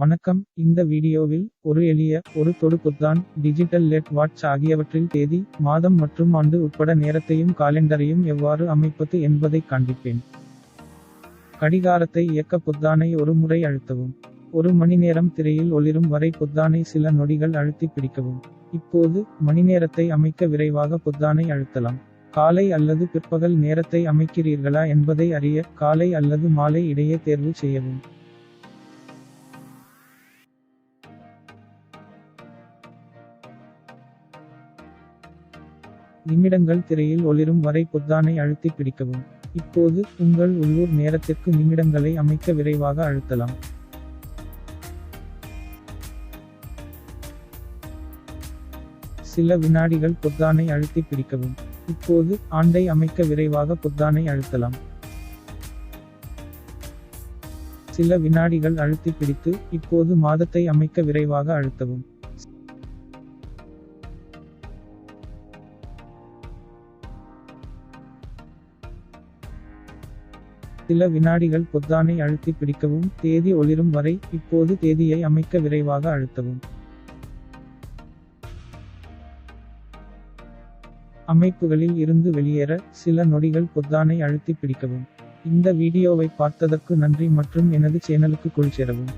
வணக்கம். இந்த வீடியோவில் ஒரு எளிய ஒரு தொடுப்புத்தான் டிஜிட்டல் லெட் வாட்ச் ஆகியவற்றில் தேதி மாதம் மற்றும் ஆண்டு உட்பட நேரத்தையும் காலெண்டரையும் எவ்வாறு அமைப்பது என்பதை காண்பிப்பேன். கடிகாரத்தை இயக்க பொத்தானை ஒரு முறை அழுத்தவும். ஒரு மணி நேரம் திரையில் ஒளிரும் வரை பொத்தானை சில நொடிகள் அழுத்தி பிடிக்கவும். இப்போது மணிநேரத்தை அமைக்க விரைவாக பொத்தானை அழுத்தலாம். காலை அல்லது பிற்பகல் நேரத்தை அமைக்கிறீர்களா என்பதை அறிய காலை அல்லது மாலை இடையே தேர்வு செய்யவும். நிமிடங்கள் திரையில் ஒளிரும் வரை பொத்தானை அழுத்தி பிடிக்கவும். இப்போது உங்கள் உள்ளூர் நேரத்திற்கு நிமிடங்களை அமைக்க விரைவாக அழுத்தலாம். சில வினாடிகள் பொத்தானை அழுத்தி பிடிக்கவும். இப்போது ஆண்டை அமைக்க விரைவாக பொத்தானை அழுத்தலாம். சில வினாடிகள் அழுத்தி பிடித்து இப்போது மாதத்தை அமைக்க விரைவாக அழுத்தவும். சில வினாடிகள் பொத்தானை அழுத்தி பிடிக்கவும் தேதி ஒளிரும் வரை இப்போது தேதியை அமைக்க விரைவாக அழுத்தவும். அமைப்புகளில் இருந்து வெளியேற சில நொடிகள் பொத்தானை அழுத்தி பிடிக்கவும். இந்த வீடியோவை பார்த்ததற்கு நன்றி மற்றும் எனது சேனலுக்கு குளிச்சேரவும்